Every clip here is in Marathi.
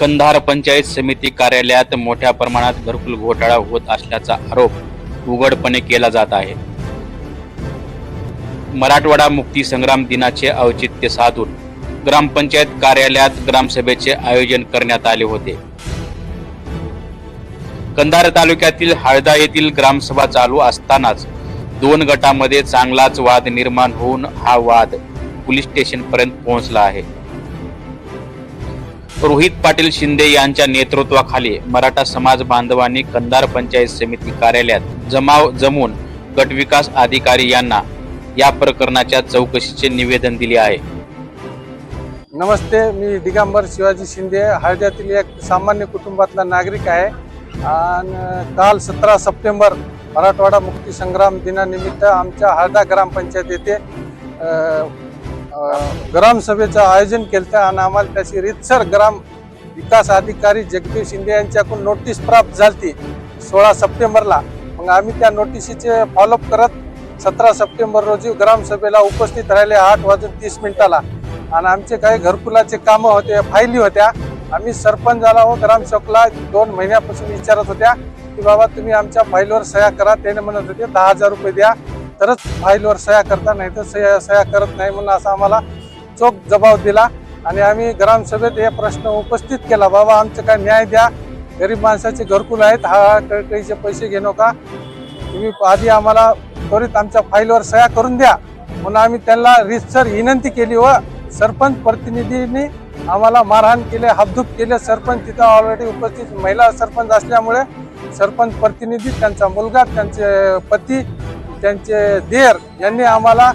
कंधार पंचायत समिती कार्यालयात मोठ्या प्रमाणात घरकुल घोटाळा होत असल्याचा आरोप उघडपणे केला जात आहे. मराठवाडा मुक्ती संग्राम दिनाचे औचित्य साधून ग्रामपंचायत कार्यालयात ग्रामसभेचे आयोजन करण्यात आले होते. कंधार तालुक्यातील हळदा येथील ग्रामसभा चालू असतानाच दोन गटामध्ये चांगलाच वाद निर्माण होऊन हा वाद पोलीस स्टेशन पर्यंत पोहोचला आहे. रोहित पाटील शिंदे यांच्या नेतृत्वाखाली मराठा समाज बांधवांनी कंधार पंचायत समिती कार्यालयात जमाव जमून गटविकास अधिकारी यांना या प्रकरणाच्या चौकशीचे निवेदन दिले आहे. नमस्ते मी दिगंबर शिवाजी शिंदे. हळद्यातील एक सामान्य कुटुंबातला नागरिक आहे. आणि काल सतरा सप्टेंबर मराठवाडा मुक्ती संग्राम दिनानिमित्त आमच्या हळदा ग्रामपंचायत येथे ग्रामसभेचं आयोजन केलं होतं आणि आम्हाला त्याची रितसर ग्राम विकास अधिकारी जगदीश शिंदे यांच्याकडून नोटीस प्राप्त झाली सोळा सप्टेंबरला. मग आम्ही त्या नोटिसीचे फॉलोअप करत सतरा सप्टेंबर रोजी ग्रामसभेला उपस्थित राहिले आठ वाजून तीस मिनिटाला. आणि आमचे काही घरकुलाचे कामं होते फायली होत्या. आम्ही सरपंचाला व ग्रामसेवकला दोन महिन्यापासून विचारत होत्या की बाबा तुम्ही आमच्या फाईलवर सह्या करा त्याने म्हणत होते दहा हजार रुपये द्या. तरच फाईलवर सह्या करता नाही तर सह्या सह्या करत नाही म्हणून असा आम्हाला चोख जबाब दिला. आणि आम्ही ग्रामसभेत हे प्रश्न उपस्थित केला. बाबा आमचं काय न्याय द्या. गरीब माणसाचे घरकुल आहेत. हा कळकळीचे पैसे घेऊ नका. तुम्ही आधी आम्हाला त्वरित आमच्या फाईलवर सह्या करून द्या. म्हणून आम्ही त्यांना रितसर विनंती केली व सरपंच प्रतिनिधींनी आम्हाला मारहाण केले हापधूप केले. सरपंच तिथं ऑलरेडी उपस्थित महिला सरपंच असल्यामुळे सरपंच प्रतिनिधी त्यांचा मुलगा त्यांचे पती त्यांचे देर यांनी आम्हाला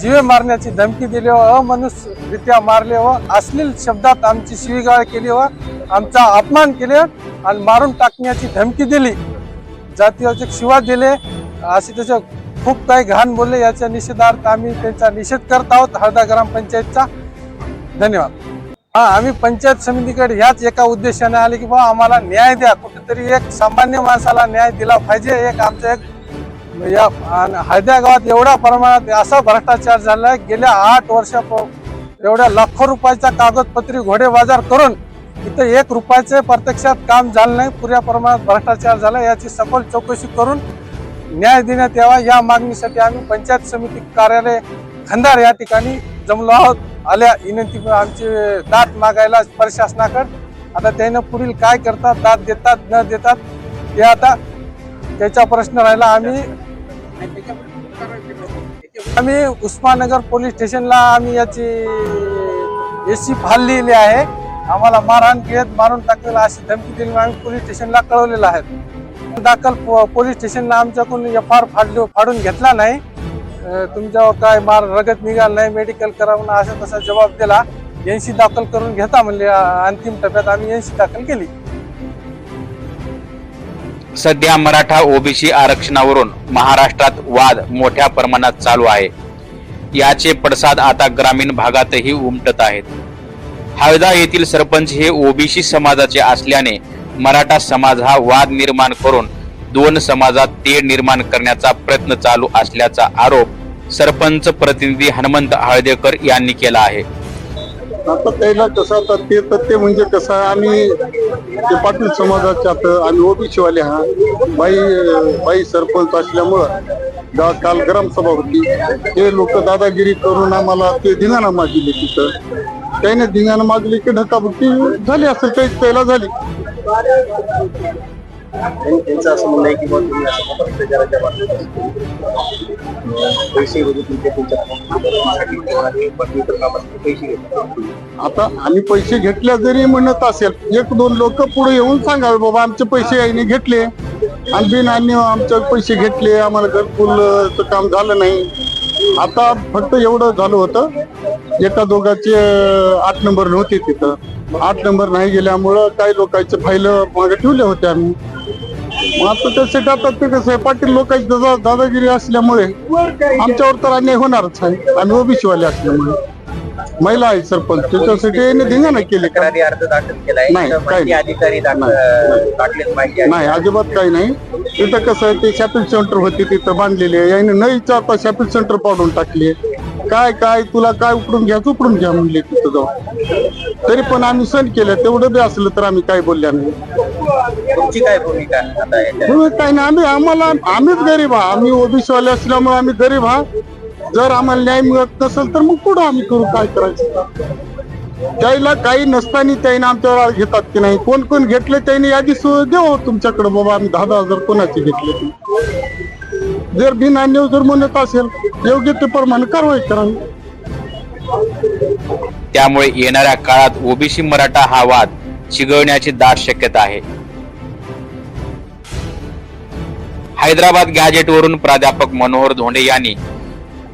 जीवे मारण्याची धमकी दिली व अमनुष्यरित्या मारले व अश्लील शब्दात आमची शिवीगाळ केली व आमचा अपमान केले आणि मारून टाकण्याची धमकी दिली. जातीवरचे शिवा दिले. असे त्याचे खूप काही घाण बोलले. याच्या निषेधार्थ आम्ही त्यांचा निषेध करत आहोत. हळदा ग्रामपंचायतचा. धन्यवाद. हा आम्ही पंचायत समितीकडे ह्याच एका उद्देशाने आले की बा आम्हाला न्याय द्या. कुठेतरी एक सामान्य माणसाला न्याय दिला पाहिजे. एक आमचं एक या आणि हळद्या गावात एवढ्या प्रमाणात असा भ्रष्टाचार झालाय गेल्या आठ वर्षा एवढ्या लाखो रुपयाचा कागदपत्री घोडे बाजार करून इथं एक रुपयाचे प्रत्यक्षात काम झालं नाही पुऱ्या प्रमाणात भ्रष्टाचार झाला याची सखोल चौकशी करून न्याय देण्यात यावा या मागणीसाठी आम्ही पंचायत समिती कार्यालय खंदार या ठिकाणी जमलो आहोत. आल्या विनंती आमची दात मागायला प्रशासनाकडे. आता त्यानं पुढील काय करतात दात देतात न देतात ते आता त्याचा प्रश्न राहिला. आम्ही आम्ही उस्मानगर पोलीस स्टेशनला आम्ही याची एसी लिहिली आहे. आम्हाला मारहाण घेत मारून टाकलेला अशी धमकी दिली आम्ही पोलीस स्टेशनला कळवलेलं आहे. दाखल पोलीस स्टेशनला आमच्याकडून एफ आर फाडली फाडून घेतला नाही. तुमच्यावर काय मार रगत निघाल नाही मेडिकल करावं म्हणून असा तसा जबाब दिला. एनसी दाखल करून घेता म्हणले अंतिम टप्प्यात आम्ही एनसी दाखल केली. सध्या मराठा ओबीसी आरक्षणावरून महाराष्ट्रात वाद मोठ्या प्रमाणात चालू आहे. याचे पडसाद आता ग्रामीण भागातही उमटत आहेत. हळदा येथील सरपंच हे ओबीसी समाजाचे असल्याने मराठा समाज हा वाद निर्माण करून दोन समाजात तेढ निर्माण करण्याचा प्रयत्न चालू असल्याचा आरोप सरपंच प्रतिनिधी हनुमंत हळदेकर यांनी केला आहे. आता त्याला कसं आता ते तथ्य म्हणजे कसं आहे, आम्ही ते पाटील समाजाचे आता आम्ही ओबीसीवाले हा बाई बाई सरपंच असल्यामुळं गाव काल ग्रामसभा होती. ते लोक दादागिरी करून आम्हाला ते धिंगाणा मागले तिथं. त्याने धिंगाणा मागली की ढकाबुकी झाली असेल काही त्याला झाली. त्यांचं असं म्हणणं आहे की बुवा तुम्ही असं भ्रष्टाचाराच्या बाबतीत पैसे वगैरे तुमच्या तुमच्या साठी पैसे घेतात आता आम्ही पैसे घेतल्या जरी म्हणत असेल एक दोन लोक पुढे येऊन सांगावे बाबा आमचे पैसे आईने घेतले. आणि बिन आणि आमचे पैसे घेतले आम्हाला घरकुलचं काम झालं नाही. आता फक्त एवढं झालं होतं एका दोघाचे आठ नंबर नव्हते तिथं. आठ नंबर नाही गेल्यामुळं काही लोकांचे फाईल मागे ठेवले होते आम्ही. आता त्यासाठी आता ते कसं आहे. पाटील लोकांची दादा दादागिरी असल्यामुळे आमच्यावर तर अन्याय होणारच आहे. आम्ही ओबीसी वाले असल्यामुळे. महिला आहे सरपंच. त्याच्यासाठी याने धिंगाणा केले का? तक्रारी अर्ज दाखल केलाय. नाही, काही माहिती नाही. अधिकारी दाखल नाही. दाखलेत माहिती नाही अजिबात काही नाही. तिथं कसं आहे ते शॉपिंग सेंटर होते तिथं बांधलेले आहे. याने न विचारता शॉपिंग सेंटर पाडून टाकले काय काय तुला काय उपडून घ्या उपडून घ्या म्हणले तिथं जाऊन. तरी पण आम्ही सण केलं. तेवढं बी असलं तर आम्ही काय बोलल्या नाही. तुमची काय भूमिका आहे आता म्हणून नाही आम्ही आम्हाला आम्हीच गरीब हा आम्ही ओबीसी वाले असल्यामुळे आम्ही गरीब हा जर आम्हाला न्याय मिळत नसेल तर मग पुढं आम्ही करू काय करायचं? त्याला काही नसताना त्याने आमच्यावर घेतात की नाही? कोण कोण घेतले त्याने यादी सु- देऊ तुमच्याकडे बाबा आम्ही दहा दहा हजार कोणाचे घेतले? ते. जर बिनान्य जर म्हणत असेल योग्य ते प्रमाणे कारवाई करावी त्यामुळे येणाऱ्या काळात ओबीसी मराठा हा वाद शिगवण्याची दाट शक्यता आहे. हैदराबाद गॅजेटवरून प्राध्यापक मनोहर धोंडे यांनी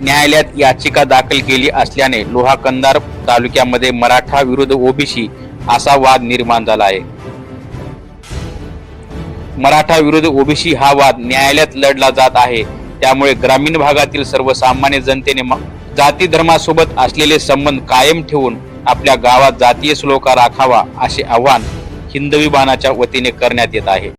न्यायालयात याचिका दाखल केली असल्याने लोहा कंदार तालुक्यामध्ये मराठा विरुद्ध ओबीसी असा वाद निर्माण झाला आहे. मराठा विरुद्ध ओबीसी हा वाद न्यायालयात लढला जात आहे. त्यामुळे ग्रामीण भागातील सर्वसामान्य जनतेने जाती धर्मासोबत असलेले संबंध कायम ठेवून आपल्या गावात जातीय श्लोका राखावा असे आवाहन हिंदवी बाणाच्या वतीने करण्यात येत आहे.